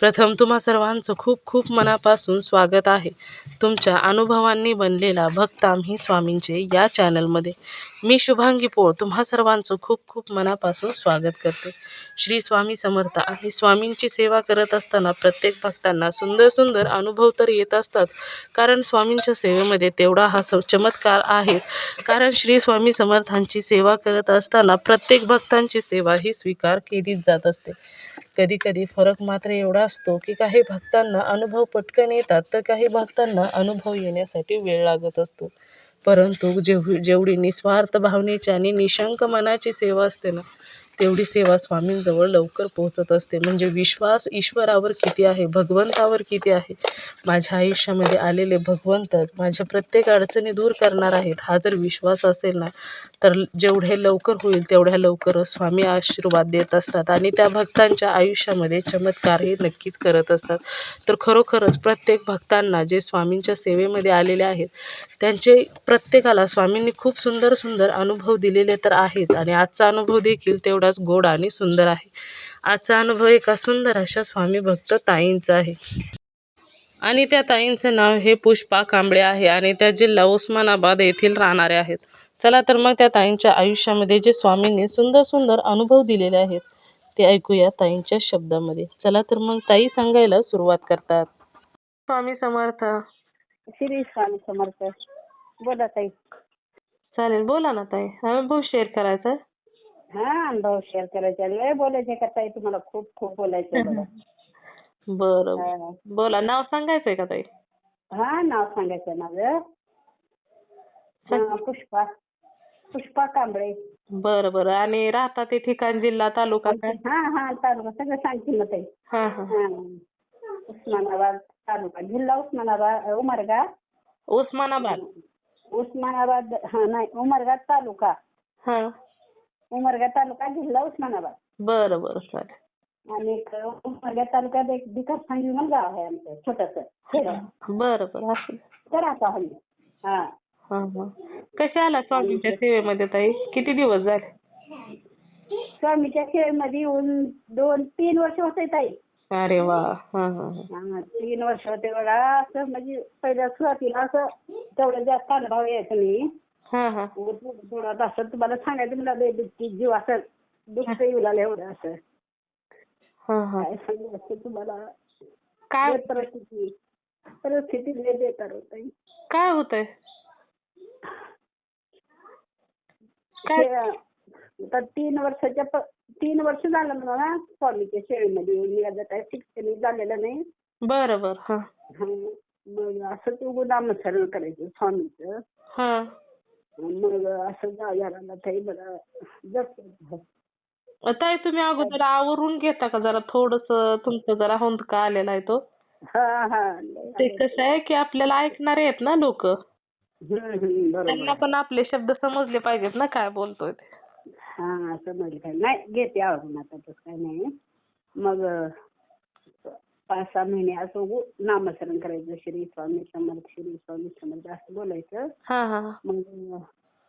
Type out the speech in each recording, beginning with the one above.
प्रथम तुम्हा सर्वांचं खूप खूप मनापासून स्वागत आहे. तुमच्या अनुभवांनी बनलेला भक्त आम्ही स्वामींचे या चॅनलमध्ये. मी शुभांगी पोळ तुम्हा सर्वांचं खूप खूप मनापासून स्वागत करते. श्री स्वामी समर्थ आणि स्वामींची सेवा करत असताना प्रत्येक भक्तांना सुंदर सुंदर अनुभव तर येत असतात. कारण स्वामींच्या सेवेमध्ये तेवढा हा स चमत्कार आहे. कारण श्री स्वामी समर्थांची सेवा करत असताना प्रत्येक भक्तांची सेवा ही स्वीकार केलीच जात असते. कधी कधी फरक मात्र एवढा असतो की काही भक्तांना अनुभव पटकन येतात तर काही भक्तांना अनुभव येण्यासाठी वेळ लागत असतो. परंतु जेव जेवढी निस्वार्थ भावनेची आणि निशंक मनाची सेवा असते ना तेवढी सेवा स्वामींजवळ लवकर पोहोचत असते. म्हणजे विश्वास ईश्वरावर किती आहे भगवंतावर किती आहे माझ्या आयुष्यामध्ये आलेले भगवंत माझ्या प्रत्येक अडचणी दूर करणार आहेत हा जर विश्वास असेल ना तर जेवढे लवकर होईल तेवढ्या लवकर स्वामी आशीर्वाद देत असतात आणि त्या भक्तांच्या आयुष्यामध्ये चमत्कारही नक्कीच करत असतात. तर खरोखरच प्रत्येक भक्तांना जे स्वामींच्या सेवेमध्ये आलेले आहेत त्यांचे प्रत्येकाला स्वामींनी खूप सुंदर सुंदर अनुभव दिलेले तर आहेत आणि आजचा अनुभव देखील तेवढा तेवढाच गोड आणि सुंदर आहे. आजचा अनुभव एका सुंदर अशा स्वामी भक्त ताईंचा आहे. आणि त्या ताईंचं नाव हे पुष्पा कांबळे आहे आणि त्या जिल्हा उस्मानाबाद येथील राहणारे आहेत. चला तर मग त्या ताईंच्या आयुष्यामध्ये जे स्वामींनी सुंदर सुंदर अनुभव दिलेले आहेत ते ऐकूया ताईंच्या शब्दामध्ये. चला तर मग ताई सांगायला सुरुवात करतात. स्वामी समर्थ. श्री स्वामी समर्थ. बोला ताई. चालेल बोला ना ताई. अनुभव शेअर करायचा. हा अनुभव शेअर करायचे. लय बोलायचे का ताई? तुम्हाला खूप खूप बोलायचं बघा. बरं. बोला नाव सांगायचंय का ताई? हा नाव सांगायचं माझं. हा, पुष्पा पुष्पा कांबळे. बरं बरं. आणि राहता ते ठिकाण जिल्हा तालुका काय? हा हा तालुका. सगळं सांगते ना ताई. हा हा. हा. उस्मानाबाद तालुका. जिल्हा उस्मानाबाद उमरगा. उस्मानाबाद. उस्मानाबाद हा नाही उमरगा तालुका. हा. उमरगा तालुका जिल्हा उस्मानाबाद. बरं बरं चालेल. आणि एक उमरगा तालुक्यात एक बिकर सांगली म्हणून गाव आहे आमचं छोटस बरं बरं असं आता हल्ली हा. हा हा. कसे आला स्वामींच्या सेवेमध्ये ताई? किती दिवस झाले? स्वामीच्या सेवेमध्ये येऊन दोन तीन वर्ष होते ताई. अरे वा. हा हा हा. हा, तीन वर्ष होते बघा असं म्हणजे पहिल्या सुरुवातीला असं तेवढं जास्त अनुभव यायचा नाही. हा हा. थोडं असं तुम्हाला सांगायचं दुःखी जीव असं दुःख येऊ लागलं एवढं असं. हा हा. काय सांगू असं तुम्हाला? काय? लय परिस्थिती परिस्थिती लय बेकार होत काय होतंय? काय? आता तीन वर्षाच्या प- तीन वर्ष झालं मला स्वामीच्या येऊन. मी आता काय शिक्षण झालेलं नाही. बरं बरं हा. हं. मग असंच उगं नामस्मरण करायचं स्वामीचं. हा. मग असं काही मला जप ताई तुम्ही अगोदर आवरून घेता का? जरा थोडस तुमचं जरा हुंदका आलेला आहे तो. हा हा. ते कसं आहे की आपल्याला ऐकणारे आहेत ना लोक. त्यांना पण आपले शब्द समजले पाहिजेत ना काय बोलतोय ते. हा समजलं नाही घेते आवरून आता तसं काय नाही. मग पाच सहा महिने असं नामस्मरण करायचं श्री स्वामी समर्थ श्री स्वामी समर्थ असं बोलायचं. हा हा. हा. मग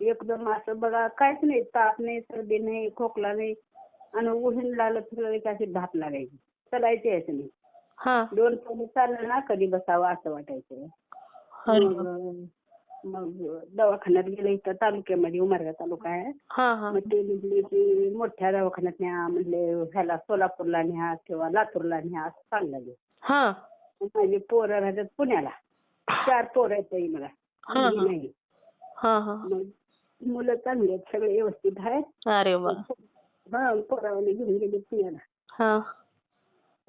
एकदम असं बघा काहीच नाही ताप नाही सर्दी नाही खोकला नाही. आणि उघडून लागलं फिरलं की अशी धाप लागायची. चालायचं यायचं नाही. हा. दोन पावलं चाललं ना कधी बसावं असं वाटायचं. मग मग दवाखान्यात गेलं इथं तालुक्यामध्ये उमरगा तालुका आहे. हा हा. मग ते म्हणले की मोठ्या दवाखान्यात न्या म्हणले ह्याला सोलापूरला न्या किंवा लातूरला न्या असं सांगलं हा. मग माझी पोरं राहतात पुण्याला. चार पोरं आहेत ताई मला. हा, हा. मुली नाही. हा हा. मग मुलं चांगली आहेत सगळे व्यवस्थित आहेत. अरे वा. हा पोरावाले घेऊन गेले पुण्याला. हा.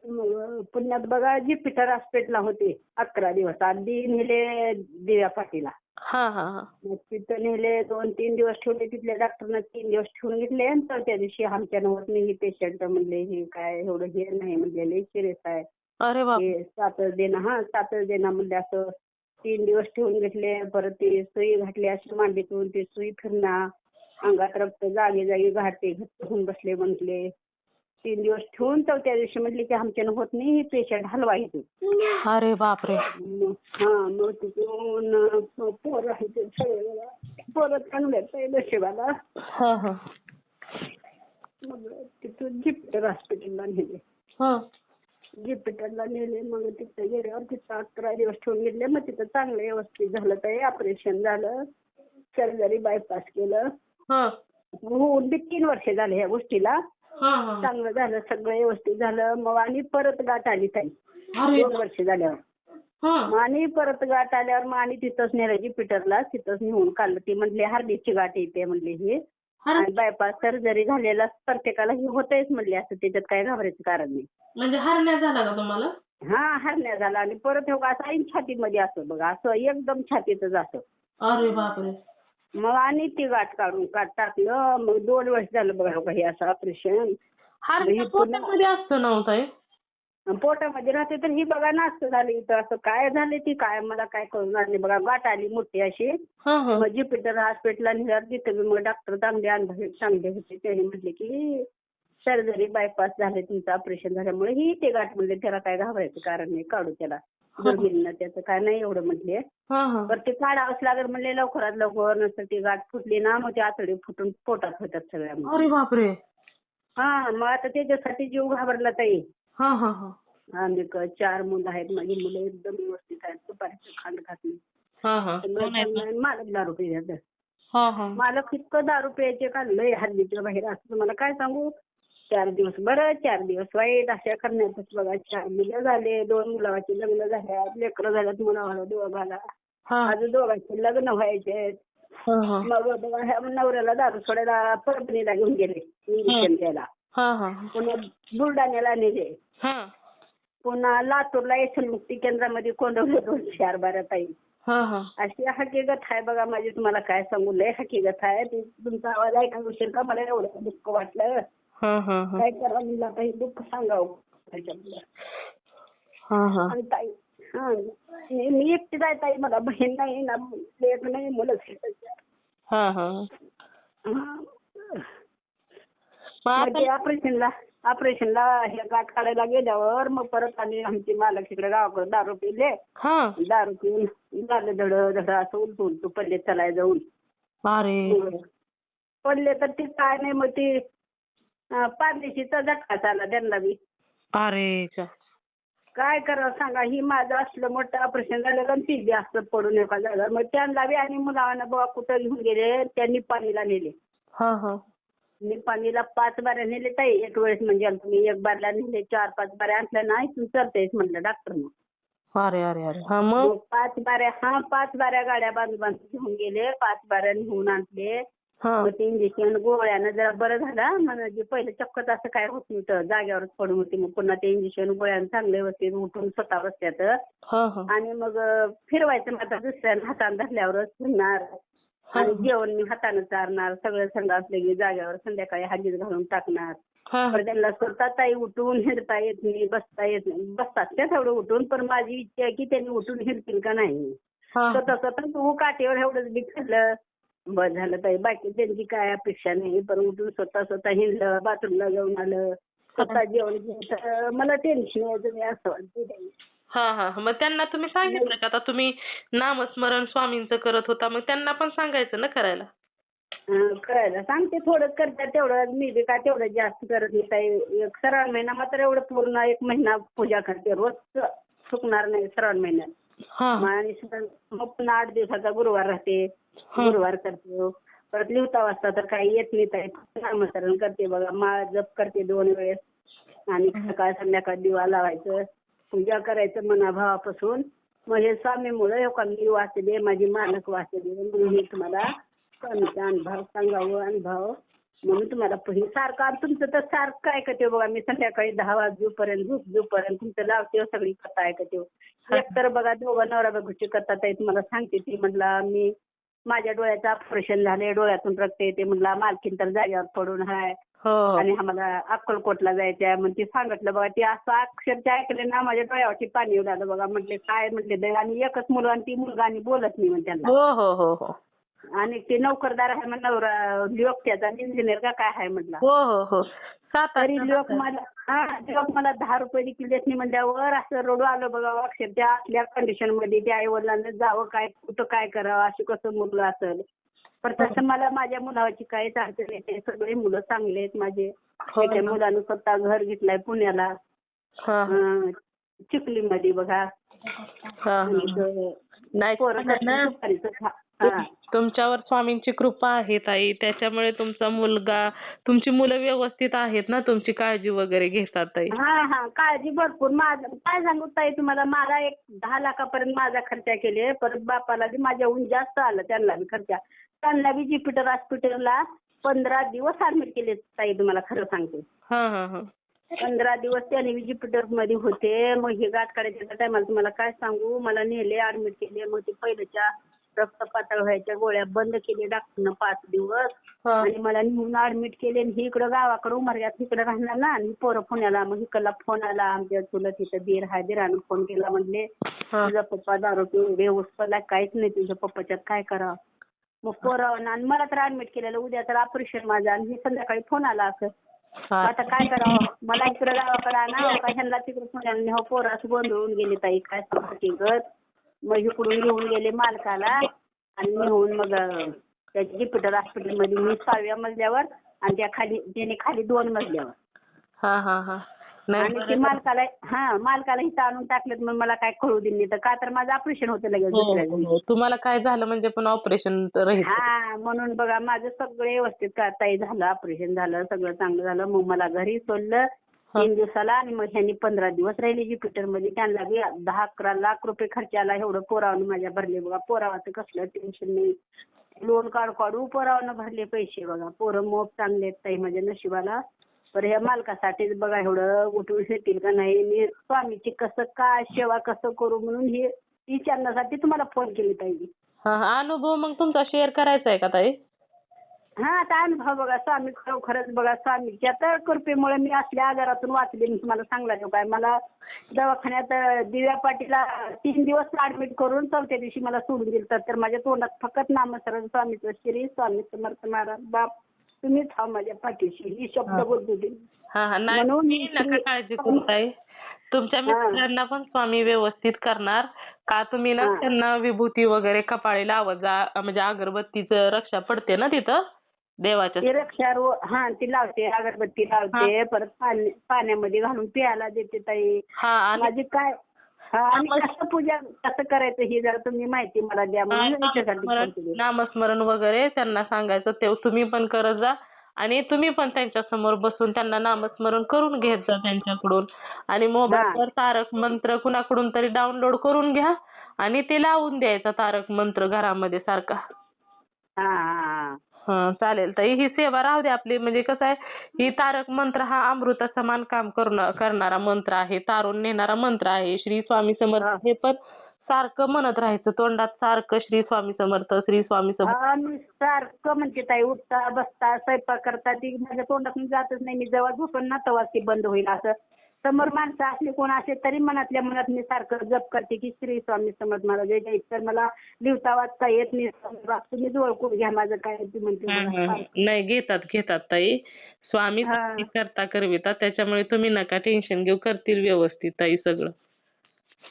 मग पुण्यात बघा ज्युपिटर हॉस्पिटलला होते अकरा दिवस. आधी नेले दिव्या पाटीला तिथं नेले दोन तीन दिवस ठेवले तिथल्या डॉक्टरनं तीन दिवस ठेवून घेतले आणि चौथ्या दिवशी आमच्यानं होत नाही पेशंट म्हणले हे काय एवढं हे नाही म्हणले लय सिरियस आहे. अरे हे सातच देणं हा सातच देणं म्हणले असं तीन दिवस ठेवून घेतले परत ती सुई घातली अशी मांडीतून ती सुई फिरणार. अंगात रक्त जागी जागी घाटते घट्ट होऊन बसले म्हटले. तीन दिवस ठेवून चौथ्या दिवशी म्हटली की आमच्यानं होत नाही ही पेशंट हलवायची अरे बापरे. हा मग तिथून पोरं ते पोरं चांगले आहेत त्या नशिबाला. हा हा. मग तिथून जिप्टर हॉस्पिटलला नेले. हा. जिप्टरला नेले मग तिथं गेल्यावर तिथं अकरा दिवस ठेवून घेतले. मग तिथं चांगलं व्यवस्थित झालं ते ऑपरेशन झालं. सर्जरी बायपास केलं. हा. होऊन बी तीन वर्ष झाले ह्या गोष्टीला. चांगलं झालं सगळं व्यवस्थित झालं. मग आणि परत गाठ आली ताई. दोन वर्ष झाल्यावर. मग आणि परत गाठ आल्यावर मग आणि तिथंच नेलं जिपिटरला तिथंच नेऊन काढलं. ती म्हणली हर्दीची गाठ येते म्हणली ही. आणि बायपास सर्जरी झालेला प्रत्येकाला हे होतंयच म्हणली असं त्याच्यात काय घाबरायचं कारण नाही. म्हणजे हरण्या झाला का तुम्हाला? हा हरण्या झाला. आणि परत हो असं ऐन छातीमध्ये असं बघा असं एकदम छातीतच असं. अरे बापरे. मग आणि ती गाठ काढून काढ टाकलं मग दोन वर्ष झालं बघा हो का हे असं ऑपरेशन पोटामध्ये असतं नव्हतं पोटामध्ये राहते तर ही बघा ना असं झालं. इथं असं काय झाले ती? काय मला काय कळून नाही बघा. गाठ आली मोठी अशी. हा हा. मग ज्युपिटर हॉस्पिटलला नेल्यावर तिथं मग डॉक्टर चांगले अनुभवी चांगले होते. त्यांनी म्हटले की सर्जरी बायपास झाले तुमचं ऑपरेशन झाल्यामुळे ही ते गाठ म्हणले त्याला काय घाबरायचं कारण नाही. काढू त्याला. दुर्मिळनं त्याचं. काय नाही एवढं म्हटले. हा हा. बरं ते काढावंच लागेल म्हणले लवकरात लवकर नसतं ती गाठ फुटली ना मग ते आतडी फुटून पोटात होतात सगळ्या मग. अरे बापरे. हा मग आता त्याच्यासाठी जीव घाबरला ताई. हा हा हा. आम्ही क- चार मुलं आहेत माझी मुलं एकदम व्यवस्थित आहेत दुपारचं खांड खात नाही हा. हा कोण आहेत ना? त्यामुळे मालक दारू पितात हा हा. मालक इतकं दारू प्यायचे का? लय हल्लीच्या बाहेर. असं तुम्हाला काय सांगू? चार दिवस. बरं चार दिवस वाईट अशा करण्यातच बघा. चार मुलं झाले दोन मुलाचे लग्न झाल्यात लेकरं झाल्यात मुलावाला दोघाला. अजून दोघांचे लग्न व्हायचे मग नवऱ्याला दारू सोडायला परभणीला घेऊन गेले इंजेक्शन द्यायला. पुन्हा बुलढाण्याला नेले. पुन्हा लातूरला व्यसन मुक्ती केंद्रामध्ये कोंडवले दोन चार बारा ताई. हा हा. अशी हकीकत आहे बघा माझी तुम्हाला काय सांगू? लय हकीकत आहे. तुमचा आवाज ऐका उशीर का मला एवढं दुःख वाटलं? काय करावं मला आता हे दुःख सांगावं. हा हा. आणि ताई हा मी एकटीच आहे ताई मला बहीण नाही ना लेक नाही मुलं हा हा. मग मग ते आता ऑपरेशनला ऑपरेशनला हे गाठ काढायला गेल्यावर मग परत आणि आमची मालक इकडे गावाकडे दारू पिले. हा. दारू पिऊन झालं धड धड असं उलटू उलटू पडले चलाय जाऊन. अरे. पडले तर ते काय नाही मग ते पारदेशीचा झटका झाला त्यांना बी. अरे चा. काय करावं सांगा ही माझं असलं मोठं ऑपरेशन झालं आणि ती बी असं पडून एका जागा मग त्यांना बी आणि मुलांना बाबा कुठं घेऊन गेले त्यांनी पाणीला नेले. हा हा. निपाणीला पाच बाऱ्या नेले ताई एक वेळेस म्हणजे तुम्ही एक बारला नेले चार पाच बाऱ्या आणल्या नाही तू चालतेस म्हणलं डॉक्टरनं अरे अरे अरे. हा मग? मग पाच बाऱ्या हा पाच बाऱ्या गाड्या बांधून बांधून घेऊन गेले पाच बाऱ्या नेऊन आणले. मग ते इंजेक्शन गोळ्यानं जरा बरं झालं म्हणजे पहिलं चक्कच असं काय होत नव्हतं जाग्यावरच पडून होती. मग पुन्हा ते इंजेक्शन गोळ्यानं चांगले बसते उठून स्वतः बसत्यात हा हा. आणि मग फिरवायचं आता दुसऱ्या हाताने धरल्यावरच फिरणार. आणि जेवण मी हाताने चारणार सगळं संघ असले की जाग्यावर संध्याकाळी हाजीत घालून टाकणार. हा पण त्यांना स्वतः ताई उठून हिरता येत नाही बसता येत नाही. बसतात त्या तेवढं उठून पण माझी इच्छा आहे की त्यांनी उठून हिरतील का नाही. स्वतः स्वतः तू काठीवर एवढंच बी बस झालं ताई. बाकी त्यांची काय अपेक्षा नाही पण उठून स्वतः स्वतः हिंडलं बाथरूमला जाऊन आलं स्वतः जेवण घेतलं मला टेन्शन यायचं नाही असं वाटतं ताई. हा हा मग त्यांना तुम्ही सांगितलं का? आता तुम्ही नामस्मरण स्वामींचं करत होता मग त्यांना पण सांगायचं ना करायला? अं, करायला सांगते. थोडं करतात तेवढं मी बी काय तेवढं जास्त करत नाही ताई. एक श्रावण महिना मात्र एवढं पूर्ण एक महिना पूजा करते. रोज चुकणार नाही श्रावण महिन्यात. हा. मग आणि श्रावण- मग पुन्हा आठ दिवसाचा गुरुवार राहते. गुरुवार करते परत लिहता वाजता तर काही येत नाही नामस्मरण करते बघा. माळ जप करते दोन वेळेस. आणि सकाळ संध्याकाळ दिवा लावायचं. पूजा करायचं मनाभावापासून. मग हे स्वामीमुळे हो मी वाचले माझी मालक वाचले म्हणून मी तुम्हाला स्वामीचा अनुभव सांगावं अनुभव म्हणून तुम्हाला हे सारखं तुमचं तर सारखं ऐकते बघा. मी संध्याकाळी दहा वाजूपर्यंत झोप झोपर्यंत तुमचं लावते हो सगळी कथा ऐकते हो. एक तर बघा दोघं नवरा बायकोची कथा ताई तुम्हाला सांगते ती म्हटलं मी माझ्या डोळ्याचं ऑपरेशन झाले डोळ्यातून रक्त येते म्हटलं मालकीन तर जागेवर पडून हाय. हो. आणि आम्हाला अक्कलकोटला जायचंय मग ते सांगितलं बघा ते असं अक्षरच्या ऐकले ना माझ्या डोळ्यावरती पाणी येऊ लागलं. बघा म्हटले काय म्हटले दे आणि एकच मुलं आणि ती मुलगा आणि बोलत नाही म्हणते त्यांना. हो हो हो हो. आणि ते नोकरदार आहे म्हणलं नवरा लोक त्याचा इंजिनियर का काय आहे म्हटलं हो हो हो. सात तरी लोक मला हा लोक मला दहा रुपये देखील देत नाही म्हणल्यावर असं रडू आलं बघा अक्षर त्या असल्या कंडिशनमध्ये त्या आई वडिलांना जावं काय कुठं काय करावं अशी कसं मुलं असेल. पण तसं मला माझ्या मुलाची काहीच अडचण येते सगळे मुलं चांगले आहेत माझे. हो त्याच्या ना. मुलानं स्वतः घर घेतलंय पुण्याला. चिखलीमध्ये बघा. नाही हा. तुमच्यावर स्वामींची कृपा आहे ताई. त्याच्यामुळे तुमचा मुलगा तुमची मुलं व्यवस्थित आहेत ना तुमची काळजी वगैरे घेतात ताई. हा हा. काळजी भरपूर. माझं काय सांगू ताई तुम्हाला मला एक दहा लाखापर्यंत माझा खर्च केले परत बापाला बी माझ्याहून जास्त आलं त्यांना बी खर्च. त्यांना बी ज्युपिटर हॉस्पिटलला पंधरा दिवस ऍडमिट केले ताई तुम्हाला खरं सांगते. हा हा हा. पंधरा दिवस त्यांनी ज्युपिटरमध्ये होते. मग हे गाठ काढायच्या टायमाला तुम्हाला काय सांगू? मला नेले ऍडमिट केले. मग ते पहिल्याच्या रक्त पातळ व्हायच्या गोळ्या बंद केले डॉक्टरनं पाच दिवस. हा. आणि मला नेऊन ऍडमिट केले आणि ही इकडं गावाकडे उमरग्यात इकडे राहणार ना आणि पोरं पुण्याला. मग इकडला फोन आला आमच्या तुला तिथं दीर हाय दिरानं फोन केला म्हणले हा. तुझा पप्पा दारू पिऊन बेहोसला काहीच नाही तुझ्या पप्पाच्यात काय करावं? मग पोरं आणि मला तर ऍडमिट केलेलं उद्या तर ऑपरेशन माझं आणि हे संध्याकाळी फोन आला असं. हा. आता काय करावं? मला इकडे गावाकडे आणा का? ह्यांना तिकडे पुण्याला हो पोरं असं गोंधळून गेले ताई काय सांगते गत? मग इकडून घेऊन गेले मालकाला आणि नेऊन मग त्या ज्युपिटर हॉस्पिटलमध्ये मी सहाव्या मजल्यावर आणि त्या खाली त्याने खाली दोन मजल्यावर. हा हा हा. नाही आणि ते बरं. मालकाला हा मालकाला इथं आणून टाकलेत मग मला काय कळू दिली तर का तर माझं ऑपरेशन होतं लगेच हो, दुसऱ्या दिवशी. हो. तुम्हाला काय झालं म्हणजे पण ऑपरेशन राहील. हा म्हणून बघा माझं सगळं व्यवस्थित करताही झालं ऑपरेशन झालं सगळं चांगलं झालं. मग मला घरी सोडलं तीन दिवसाला आणि मग ह्यांनी पंधरा दिवस राहिले ज्युपिटरमध्ये त्यांना बी दहा अकरा लाख रुपये खर्च आला एवढं पोरावनं माझ्या भरले बघा. पोरावाचं कसलं टेन्शन नाही. लोन काढू काढू पोरावनं भरले पैसे बघा. पोरं मोप चांगले आहेत ताई माझ्या नशिबाला. पर ह्या मालकासाठीच बघा एवढं उठून शेतील का नाही. मी स्वामीची कसं काय सेवा कसं करू म्हणून हे विचारण्यासाठी तुम्हाला फोन केली हा. अनुभव मग तुमचा शेअर करायचा आहे का ताई? हा आता अनुभव बघा स्वामी खरोखरच बघा स्वामीच्या तर कृपेमुळे मी असल्या आजारातून वाचले मी तुम्हाला सांगला नाही काय मला दवाखान्यात दिव्या पाटीला तीन दिवस ऍडमिट करून चौथ्या दिवशी मला सोडून दिलं तर माझ्या तोंडात फकत नामस्मरण स्वामीचं श्री स्वामी समर्थ महाराज. बाप तुम्हीच हा माझ्या पाठीशी. ही शब्द बोलतो हा नाही म्हणून तुम्ही नका तुम्ही- काळजी करू ताई. तुमच्या मित्रांना पण स्वामी व्यवस्थित करणार. का तुम्ही ना हा. त्यांना विभूती वगैरे कपाळी लावत जा म्हणजे अगरबत्तीचं रक्षा पडते ना तिथं? देवाच्या ती रक्षा हा ती लावते अगरबत्ती लावते परत पाणी पाण्यामध्ये घालून प्यायला देते ताई. हा आणि माझी काय हा आणि कसं पूजा कसं करायचं ही जरा तुम्ही माहिती मला द्या म्हणून याच्यासाठी फोन नामस्मरण वगैरे त्यांना सांगायचं ते तुम्ही पण करत जा. आणि तुम्ही पण त्यांच्यासमोर बसून त्यांना नामस्मरण करून घेत जा त्यांच्याकडून. आणि मोबाईलवर तारक मंत्र कुणाकडून तरी डाउनलोड करून घ्या. आणि ते लावून द्यायचा तारक मंत्र घरामध्ये सारखा. हा हा हं. चालेल. ताई ही सेवा राहू दे आपली. म्हणजे कसं आहे ही तारक मंत्र हा अमृता समान काम करण करणारा मंत्र आहे. तारून नेणारा मंत्र आहे. श्री स्वामी समर्थ हा. पण सारखं म्हणत राहायचं. तोंडात सारखं श्री स्वामी समर्थ श्री स्वामी समर्थ. हा, मी सारखं म्हणते ताई. उठता बसता स्वयंपाक करता ती माझ्या तोंडातून जातच नाही. मी जेव्हा झोपन ना तेव्हाच ती बंद होईल असं. समोर माणसं असली कोण असेल तरी मनातल्या मनात मी सारखं जप करते की श्री स्वामी समर्थ महाराज जय तर मला लिहिता वाचता येत नाही बाप तुम्ही ओळखून घ्या माझं काय ती म्हणते मला. नाही घेतात घेतात ताई स्वामी. करता करविता त्याच्यामुळे तुम्ही नका टेन्शन घेऊ करतील व्यवस्थित ताई सगळं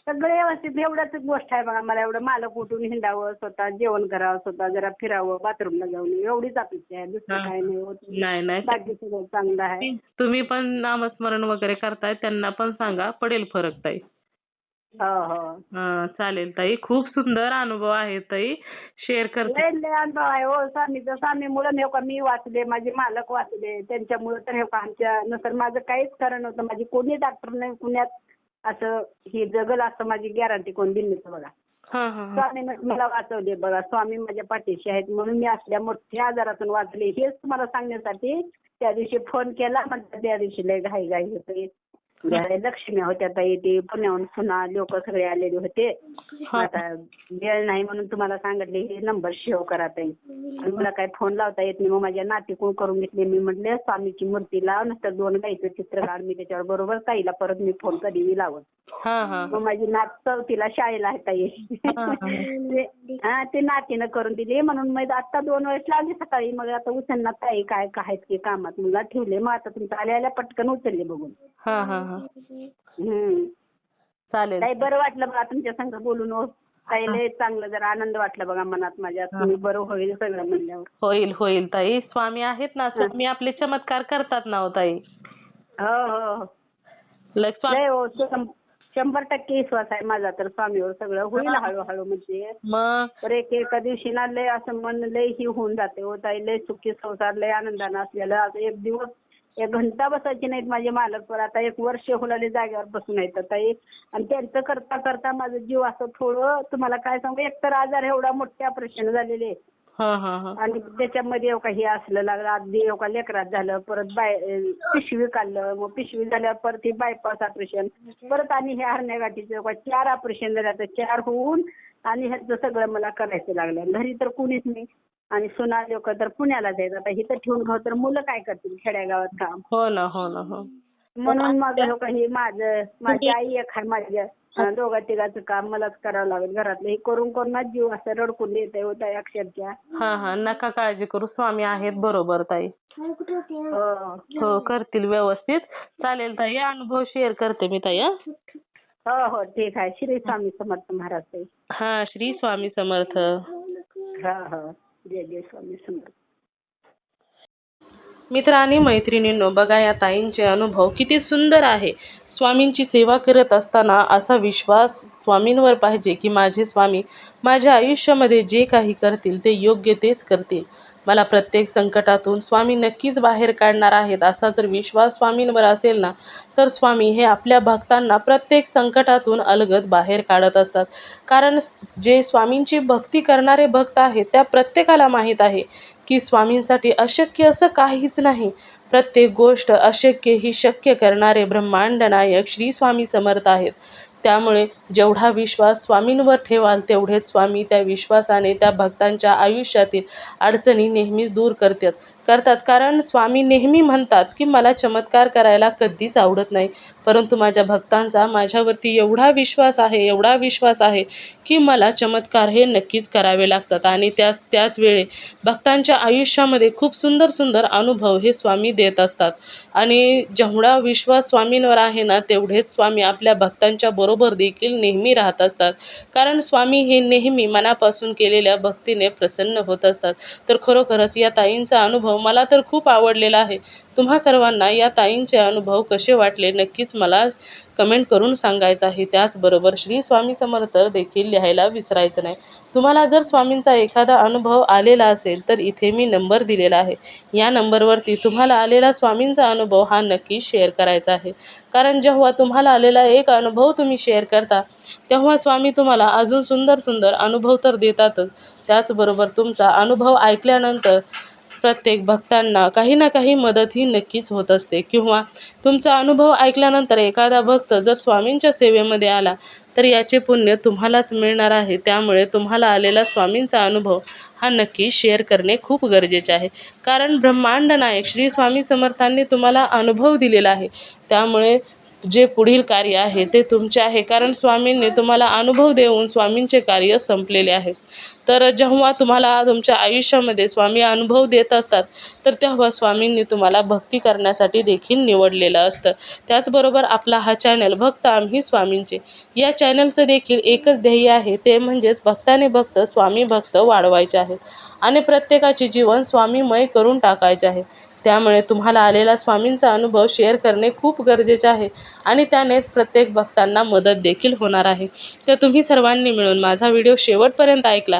सगळं व्यवस्थित एवढंच गोष्ट आहे बघा मला एवढं. मालक उठून हिंडावं स्वतः जेवण करावं स्वतः जरा फिरावं बाथरूमला जाऊन एवढीच अपेक्षा आहे. दुसरं हा. काय नाही होत. नाही नाही. बाकी सगळं चांगलं आहे. तुम्ही पण नामस्मरण वगैरे करताय त्यांना पण सांगा. पडेल फरक ताई. हो हो. हा, चालेल ताई. खूप सुंदर अनुभव आहे ताई. शेअर करते. लय लय अनुभव आहे. हो स्वामीचं स्वामीमुळे हे का मी वाचले माझे मालक वाचले. त्यांच्यामुळे तर हे का आमच्या नंतर माझं काहीच कारण नव्हतं. माझी कोणी डॉक्टर नाही पुण्यात. असं हे जगल असं माझी गॅरंटी कोण दिली नव्हतं बघा. स्वामीनं मला वाचवले बघा. स्वामी माझ्या पाठीशी आहेत म्हणून मी असल्या मोठ्या आजारातून वाचले. हेच तुम्हाला सांगण्यासाठी त्या दिवशी फोन केला म्हणतात त्या दिवशी लय घाई घाई होते. लक्ष्मी होत्या ताई ते पुण्याहून सुना लोक सगळे आलेले होते. हा. आता वेळ नाही म्हणून तुम्हाला सांगितले हे नंबर सेव्ह करा ताई. आणि मला काय फोन लावता येत नाही मग माझ्या नातीकडून करून घेतले. मी म्हटले स्वामीची मूर्ती लाव नंतर दोन गाईचं चित्र काढ. मी त्याच्यावर बरोबर ताईला परत मी फोन कधीही लावत. मग माझी नात चौथीला शाळेला आहे ताई. हा. ते- नातीनं करून दिली. म्हणून मग आता दोन वेळेस लागली सकाळी मग आता उचलणार ताई. काय काय आहेत की कामात. मुला ठेवले. मग आता तुमचं आल्या आल्या पटकन उचलले बघून. चालेल. ताई बरं वाटलं बघा तुमच्या संग बोलून हो. ताई लय चांगलं जरा आनंद वाटला बघा मनात माझ्या. तुम्ही बरं होईल सगळं म्हणल्यावर. होईल होईल. ताई स्वामी आहेत ना स्वामी आपले चमत्कार करतात ना हो ताई. हो हो हो. लय स्वामी लय हो शं- शंभर टक्के विश्वास आहे माझा तर स्वामीवर सगळं होईल हळूहळू म्हणजे. मग? तर एक एका दिवशी ना लय असं मन लय ही होऊन जाते हो ताई. लय सुखी संसार लय आनंदानं असलेलं. आता एक दिवस एक घंटा बसायची नाहीत माझे मालक पण. आता एक वर्ष होलाले जागेवर बसून आहेत ताई आणि त्यांचं करता करता माझं जीव असं थोडं तुम्हाला काय सांगू एकतर आजार एवढा मोठे ऑपरेशन झालेले हा हा हा. आणि त्याच्यामध्ये एवढा हे असलं लागलं आधी एवढा लेकरात झालं परत बाय पिशवी काढलं मग पिशवी झाल्यावर परत हे बायपास ऑपरेशन परत आणि हे हरण्या गाठीचं एवढा चार ऑपरेशन झालं तर चार होऊन आणि ह्याचं सगळं मला करायचं लागलं. घरी तर कुणीच नाही. आणि सुना लोक तर पुण्याला जायचं. आता इथं ठेवून घाव तर मुलं काय करतील? खेड्यागावात काम. हो ना हो ना हो. म्हणून मग हो हे माझं माझी आई एक आहे माझ्या. दोघा तिघाचं काम मलाच करावं लागेल घरातलं. हे करून करूनच जीव असं रडकून देत होता अक्षरशः. हा हा. नका काळजी करू. स्वामी आहेत बरोबर ताई. हो. हो करतील व्यवस्थित. चालेल ताई. अनुभव शेअर करते मी ताई हा. हो हो ठीक आहे. श्री स्वामी समर्थ महाराज. ताई हा श्री स्वामी समर्थ. हा हा जय जय स्वामी समर्थ. मित्र आणि मैत्रिणींनो बघा या ताईंचे अनुभव किती सुंदर आहे. स्वामींची सेवा करत असताना असा विश्वास स्वामींवर पाहिजे की माझे स्वामी माझ्या आयुष्यामध्ये जे काही करतील ते योग्य तेच करतील. मला प्रत्येक संकटातून स्वामी नक्कीच बाहेर काढणार आहेत असा जर विश्वास स्वामींवर असेल ना तर स्वामी हे आपल्या भक्तांना प्रत्येक संकटातून अलगद बाहेर काढत असतात. कारण जे स्वामींची भक्ती करणारे भक्त आहेत त्या प्रत्येकाला माहीत आहे की स्वामींसाठी अशक्य असं काहीच नाही. प्रत्येक गोष्ट अशक्य ही शक्य करणारे ब्रह्मांड नायक श्री स्वामी समर्थ आहेत. त्यामुळे जेवढा विश्वास स्वामींवर ठेवाल तेवढेच स्वामी त्या विश्वासाने त्या भक्तांच्या आयुष्यातील अडचणी नेहमीच दूर करतात. करतात. कारण स्वामी नेहमी म्हणतात की मला चमत्कार करायला कधीच आवडत नाही. परंतु माझ्या भक्तांचा माझ्यावरती एवढा विश्वास आहे एवढा विश्वास आहे की मला चमत्कार हे नक्कीच करावे लागतात. आणि त्याच त्याच वेळे भक्तांच्या आयुष्यामध्ये खूप सुंदर सुंदर अनुभव हे स्वामी देत असतात. आणि जेवढा विश्वास स्वामींवर आहे ना तेवढेच स्वामी आपल्या भक्तांच्या बरोबर देखील नेहमी राहत असतात. कारण स्वामी हे नेहमी मनापासून केलेल्या भक्तीने प्रसन्न होत असतात. तर खरोखरच या ताईंचा अनुभव मला तर खूप आवडलेला आहे. तुम्हा सर्वांना या ताईंचे अनुभव कसे वाटले नक्कीच मला कमेंट करून सांगायचं आहे. त्याचबरोबर श्री स्वामी समर्थ देखील लिहायला विसरायचं नाही. तुम्हाला जर स्वामींचा एखादा अनुभव आलेला असेल तर इथे मी नंबर दिलेला आहे. या नंबरवरती तुम्हाला आलेला स्वामींचा अनुभव हा नक्की शेअर करायचा आहे. कारण जेव्हा तुम्हाला आलेला एक अनुभव तुम्ही शेअर करता तेव्हा स्वामी तुम्हाला अजून सुंदर सुंदर अनुभव तर देतातच. त्याचबरोबर तुमचा अनुभव ऐकल्यानंतर प्रत्येक भक्तांना काही ना काही मदत ही नक्कीच होत असते. किंवा तुमचा अनुभव ऐकल्यानंतर एखादा भक्त जर स्वामींच्या सेवेमध्ये आला तर याचे पुण्य तुम्हालाच मिळणार आहे. त्यामुळे तुम्हाला आलेला स्वामींचा अनुभव हा नक्की शेअर करणे खूप गरजेचे आहे. कारण ब्रह्मांड नायक श्री स्वामी समर्थांनी तुम्हाला अनुभव दिलेला आहे. त्यामुळे जे पुढील कार्य आहे ते तुमचे आहे. कारण स्वामींनी तुम्हाला अनुभव देऊन स्वामींचे कार्य संपलेले आहे. तर जेव्हा तुम्हाला तुमच्या आयुष्यामध्ये स्वामी अनुभव देत असतात तर तेव्हा स्वामींनी तुम्हाला भक्ती करण्यासाठी देखील निवडलेलं असतं. त्याचबरोबर आपला हा चॅनल भक्त आम्ही स्वामींचे. या चॅनलचं देखील एकच ध्येय आहे ते म्हणजेच भक्ताने भक्त स्वामी भक्त वाढवायचे आहेत. आणि प्रत्येकाचे जीवन स्वामीमय करून टाकायचे आहे. त्यामुळे तुम्हाला आलेला स्वामींचा अनुभव शेअर करणे खूप गरजेचे आहे आणि त्यानेच प्रत्येक भक्तांना मदत देखील होणार आहे. तर तुम्ही सर्वांनी मिळून माझा व्हिडिओ शेवटपर्यंत ऐकला.